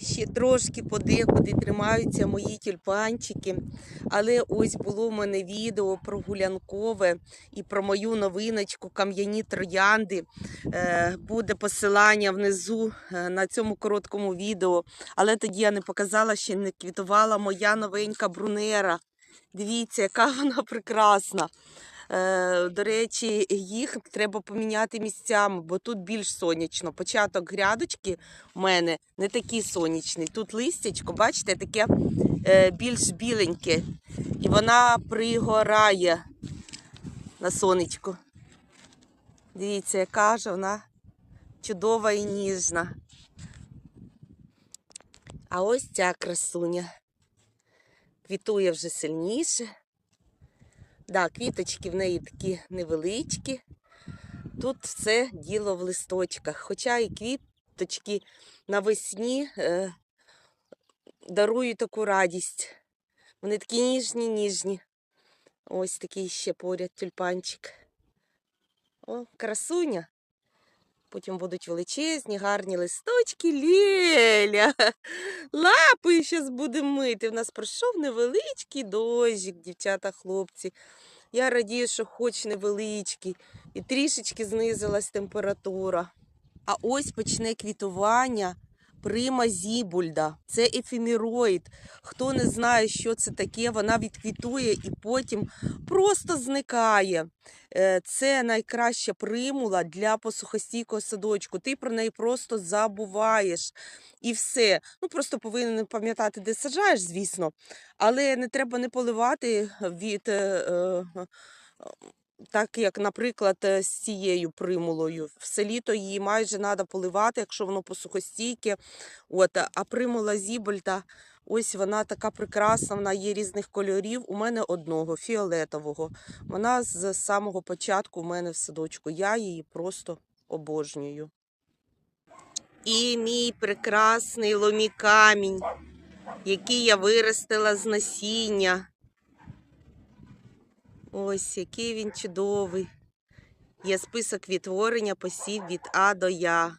Ще трошки подекуди тримаються мої тюльпанчики. Але ось було в мене відео про гулянкове і про мою новиночку Кам'яні троянди. Е, Буде посилання внизу е, на цьому короткому відео. Але тоді я не показала, ще не квітувала моя новенька брунера. Дивіться, яка вона прекрасна. Е, До речі, їх треба поміняти місцями, бо тут більш сонячно. Початок грядочки у мене не такий сонячний. Тут листячко, бачите, таке е, більш біленьке. І вона пригорає на сонечку. Дивіться, яка ж вона чудова і ніжна. А ось ця красуня. Квітує вже сильніше. Да, квіточки в неї такі невеличкі. Тут все діло в листочках. Хоча і квіточки навесні е, дарують таку радість. Вони такі ніжні, ніжні. Ось такий ще поряд тюльпанчик. О, красуня. Потім будуть величезні, гарні листочки. Лєля. Лапи зараз будемо мити. У нас пройшов невеличкий дощик, дівчата, хлопці. Я радію, що хоч невеличкий, і трішечки знизилась температура. А ось почне квітування прима зібульда. Це ефемероїд. Хто не знає, що це таке, вона відквітує і потім просто зникає. Е, Це найкраща примула для посухостійкого садочку. Ти про неї просто забуваєш. І все. Ну просто повинен пам'ятати, де саджаєш, звісно. Але не треба не поливати від. Е, е, так як, наприклад, е, з цією примулою. Все літо її майже треба поливати, якщо воно посухостійке. От, а примула Зібольта, ось вона така прекрасна, вона є різних кольорів. У мене одного, фіолетового. Вона з самого початку у мене в садочку. Я її просто обожнюю. І мій прекрасний ломікамінь, який я виростила з насіння. Ось який він чудовий. Є список відтворення посів від А до Я.